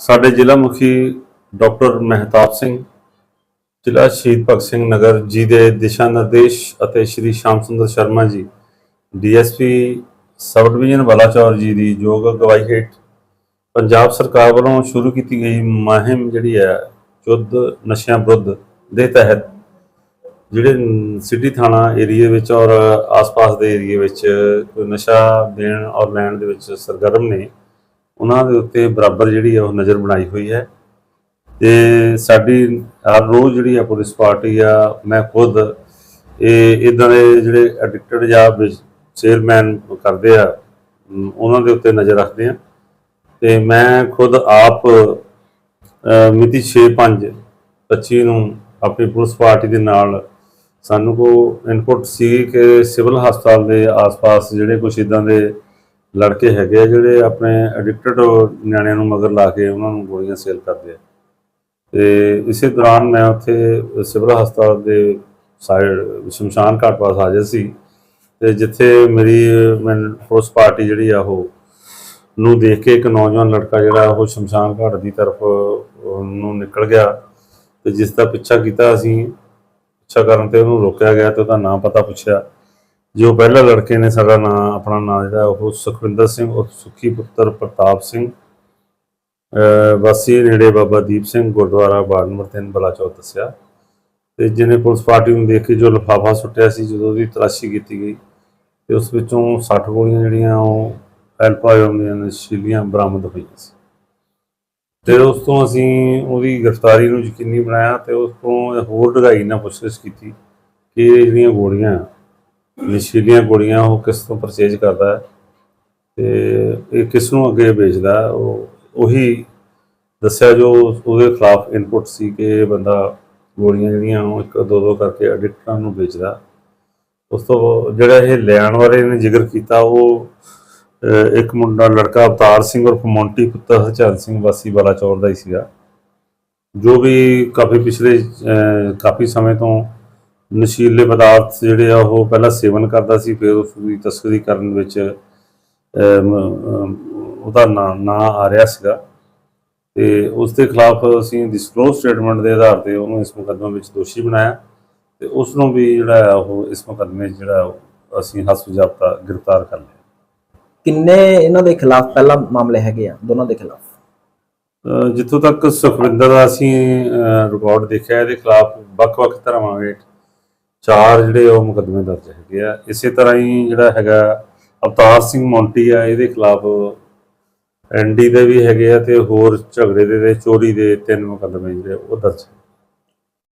ਸਾਡੇ ਜ਼ਿਲ੍ਹਾ ਮੁਖੀ ਡਾਕਟਰ ਮਹਿਤਾਬ ਸਿੰਘ, ਜ਼ਿਲ੍ਹਾ ਸ਼ਹੀਦ ਭਗਤ ਸਿੰਘ ਨਗਰ ਜੀ ਦੇ ਦਿਸ਼ਾ ਨਿਰਦੇਸ਼ ਅਤੇ ਸ਼੍ਰੀ ਸ਼ਾਮ ਸੁੰਦਰ Sharma ji, DSP sub division Balachaur ਜੀ ਦੀ ਯੋਗ ਅਗਵਾਈ ਹੇਠ ਪੰਜਾਬ ਸਰਕਾਰ ਵੱਲੋਂ ਸ਼ੁਰੂ ਕੀਤੀ ਗਈ ਮੁਹਿੰਮ ਜਿਹੜੀ ਹੈ, ਯੁੱਧ ਨਸ਼ਿਆਂ ਵਿਰੁੱਧ ਦੇ ਤਹਿਤ ਜਿਹੜੇ ਸਿਟੀ ਥਾਣਾ ਏਰੀਏ ਵਿੱਚ ਔਰ ਆਸ-ਪਾਸ ਦੇ ਏਰੀਏ ਵਿੱਚ ਕੋਈ ਨਸ਼ਾ ਦੇਣ ਔਰ ਲੈਣ ਦੇ ਵਿੱਚ ਸਰਗਰਮ ਨੇ। ਉਹਨਾਂ ਦੇ ਉੱਤੇ ਬਰਾਬਰ ਜਿਹੜੀ ਹੈ ਉਹ ਨਜ਼ਰ ਬਣਾਈ ਹੋਈ ਹੈ। ਤੇ ਸਾਡੀ ਹਰ ਰੋਜ਼ ਜਿਹੜੀ ਆ ਪੁਲਿਸ ਪਾਰਟੀ ਆ, ਮੈਂ ਖੁਦ ਇਹ ਇਦਾਂ ਦੇ ਜਿਹੜੇ ਐਡਿਕਟਡ ਜਾਂ ਸੇਲਮੈਨ ਕਰਦੇ ਆ ਉਹਨਾਂ ਦੇ ਉੱਤੇ ਨਜ਼ਰ ਰੱਖਦੇ ਆ। ਤੇ ਮੈਂ ਖੁਦ ਆਪ ਮਿਤੀ 6/5 25 ਨੂੰ ਆਪਣੀ ਪੁਲਿਸ ਪਾਰਟੀ ਦੇ ਨਾਲ ਸਾਨੂੰ ਕੋ ਇਨਪੁਟ ਸੀ ਕਿ ਸਿਵਲ ਹਸਪਤਾਲ ਦੇ ਆਸ-ਪਾਸ ਜਿਹੜੇ ਕੁਝ ਇਦਾਂ ਦੇ ਲੜਕੇ ਹੈਗੇ ਆ ਜਿਹੜੇ ਆਪਣੇ ਐਡਿਕਟਡ ਨਿਆਣਿਆਂ ਨੂੰ ਮਗਰ ਲਾ ਕੇ ਉਹਨਾਂ ਨੂੰ ਗੋਲੀਆਂ ਸੇਲ ਕਰਦੇ ਆ। ਤੇ ਇਸੇ ਦੌਰਾਨ ਮੈਂ ਉੱਥੇ ਸਿਵਲ ਹਸਪਤਾਲ ਦੇ ਸਾਈਡ ਸ਼ਮਸ਼ਾਨ ਘਾਟ ਪਾਸ ਹਾਜ਼ਰ ਸੀ। ਤੇ ਜਿੱਥੇ ਮੇਰੀ, ਮੈਂ ਪੁਲਿਸ ਪਾਰਟੀ ਜਿਹੜੀ ਆ ਉਹ ਨੂੰ ਦੇਖ ਕੇ ਇੱਕ ਨੌਜਵਾਨ ਲੜਕਾ ਜਿਹੜਾ ਉਹ ਸ਼ਮਸ਼ਾਨ ਘਾਟ ਦੀ ਤਰਫ ਨੂੰ ਨਿਕਲ ਗਿਆ। ਤੇ ਜਿਸ ਦਾ ਪਿੱਛਾ ਕੀਤਾ ਅਸੀਂ, ਪਿੱਛਾ ਕਰਨ ਤੇ ਉਹਨੂੰ ਰੋਕਿਆ ਗਿਆ ਤੇ ਉਹਦਾ ਨਾਮ ਪਤਾ ਪੁੱਛਿਆ। ਜੋ ਪਹਿਲਾ ਲੜਕੇ ਨੇ ਸਾਡਾ ਨਾਂ, ਆਪਣਾ ਨਾਂ ਜਿਹੜਾ, ਉਹ ਸੁਖਵਿੰਦਰ ਸਿੰਘ, ਉਹ ਸੁੱਖੀ ਪੁੱਤਰ ਪ੍ਰਤਾਪ ਸਿੰਘ, ਅਹ ਵਾਸੀ ਨੇੜੇ ਬਾਬਾ ਦੀਪ ਸਿੰਘ, ਗੁਰਦੁਆਰਾ ਵਾਰਡ ਨੰਬਰ 3 ਬਲਾਚੌਰ ਦੱਸਿਆ। ਤੇ ਜਿਹਨੇ ਪੁਲਿਸ ਪਾਰਟੀ ਨੂੰ ਦੇਖ ਕੇ ਜੋ ਲਿਫਾਫਾ ਸੁੱਟਿਆ ਸੀ, ਜਦੋਂ ਉਹਦੀ ਤਲਾਸ਼ੀ ਕੀਤੀ ਗਈ, ਤੇ ਉਸ ਵਿੱਚੋਂ 60 ਗੋਲੀਆਂ ਜਿਹੜੀਆਂ, ਉਹ ਐਲਪਾਇਓਮ ਦੀਆਂ ਨਸ਼ੀਲੀਆਂ ਬਰਾਮਦ ਹੋਈਆਂ ਸੀ। ਤੇ ਉਸ ਤੋਂ ਅਸੀਂ ਉਹਦੀ ਗ੍ਰਿਫਤਾਰੀ ਨੂੰ ਯਕੀਨੀ ਬਣਾਇਆ, ਤੇ ਉਸ ਤੋਂ ਹੋਰ ਡੂੰਘਾਈ ਨਾਲ ਪੁੱਛਗਿੱਛ ਕੀਤੀ ਕਿ ਇਹ ਜਿਹੜੀਆਂ ਗੋਲੀਆਂ ਨਸ਼ੀਲੀਆਂ ਗੋਲੀਆਂ ਉਹ ਕਿਸ ਤੋਂ ਪਰਚੇਜ ਕਰਦਾ ਹੈ ਤੇ ਇਹ ਕਿਸ ਨੂੰ ਅੱਗੇ ਵੇਚਦਾ ਹੈ, ਉਹ ਉਹੀ ਦੱਸਿਆ ਜੋ ਉਹਦੇ ਖਿਲਾਫ ਇਨਪੁਟ ਸੀ ਕਿ ਇਹ ਬੰਦਾ ਗੋਲੀਆਂ ਜਿਹੜੀਆਂ ਉਹ ਇੱਕ ਦੋ ਦੋ ਕਰਕੇ ਐਡਿਕਟਾਂ ਨੂੰ ਵੇਚਦਾ ਉਸ ਤੋਂ ਜਿਹੜਾ ਇਹ ਲੈਣ ਵਾਲੇ ਨੇ ਜ਼ਿਕਰ ਕੀਤਾ ਉਹ ਅਹ, ਇੱਕ ਮੁੰਡਾ ਲੜਕਾ ਅਵਤਾਰ ਸਿੰਘ ਉਰਫ ਮੌਂਟੀ ਪੁੱਤਰ ਹਰਚੰਦ ਸਿੰਘ ਵਾਸੀ ਬਲਾਚੌਰ ਦਾ ਹੀ ਸੀਗਾ ਜੋ ਵੀ ਕਾਫੀ ਪਿਛਲੇ ਅਹ, ਕਾਫੀ ਸਮੇਂ ਤੋਂ ਨਸ਼ੀਲੇ ਪਦਾਰਥ ਜਿਹੜੇ ਆ ਉਹ ਪਹਿਲਾਂ ਸੇਵਨ ਕਰਦਾ ਸੀ ਫਿਰ ਉਸ ਦੀ ਤਸਕਰੀ ਕਰਨ ਵਿੱਚ ਉਹਦਾ ਨਾਂ ਨਾਂ ਆ ਰਿਹਾ ਸੀਗਾ। ਤੇ ਉਸ ਦੇ ਖਿਲਾਫ ਅਸੀਂ ਡਿਸਕਲੋਜ਼ ਸਟੇਟਮੈਂਟ ਦੇ ਆਧਾਰ ਤੇ ਉਹਨੂੰ ਇਸ ਮੁਕੱਦਮੇ ਵਿੱਚ ਦੋਸ਼ੀ ਬਣਾਇਆ। ਤੇ ਉਸ ਨੂੰ ਵੀ ਜਿਹੜਾ ਉਹ ਇਸ ਮੁਕੱਦਮੇ ਜਿਹੜਾ ਅਸੀਂ ਹਸਬ ਜ਼ਾਬਤਾ ਗ੍ਰਿਫਤਾਰ ਕਰ ਲਿਆ। ਕਿੰਨੇ ਇਹਨਾਂ ਦੇ ਖਿਲਾਫ ਪਹਿਲਾਂ ਮਾਮਲੇ ਹੈਗੇ ਆ ਦੋਨਾਂ ਦੇ ਖਿਲਾਫ? ਜਿੱਥੋਂ ਤੱਕ ਸੁਖਵਿੰਦਰ ਦਾ ਅਸੀਂ ਰਿਕਾਰਡ ਦੇਖਿਆ ਇਹਦੇ ਖਿਲਾਫ ਵੱਖ-ਵੱਖ ਧਰਮਾਂ ਹੇਠ ਚਾਰ ਜਿਹੜੇ ਉਹ ਮੁਕੱਦਮੇ ਦਰਜ ਹੈਗੇ ਆ। ਇਸੇ ਤਰ੍ਹਾਂ ਹੀ ਜਿਹੜਾ ਹੈਗਾ ਅਵਤਾਰ ਸਿੰਘ ਮੌਂਟੀ ਆ, ਇਹਦੇ ਖਿਲਾਫ ਐਨਡੀ ਦੇ ਵੀ ਹੈਗੇ ਆ ਤੇ ਹੋਰ ਝਗੜੇ ਦੇ ਤੇ ਚੋਰੀ ਦੇ ਤਿੰਨ ਮੁਕੱਦਮੇ ਜਿਹੜੇ ਉਹ ਦਰਜ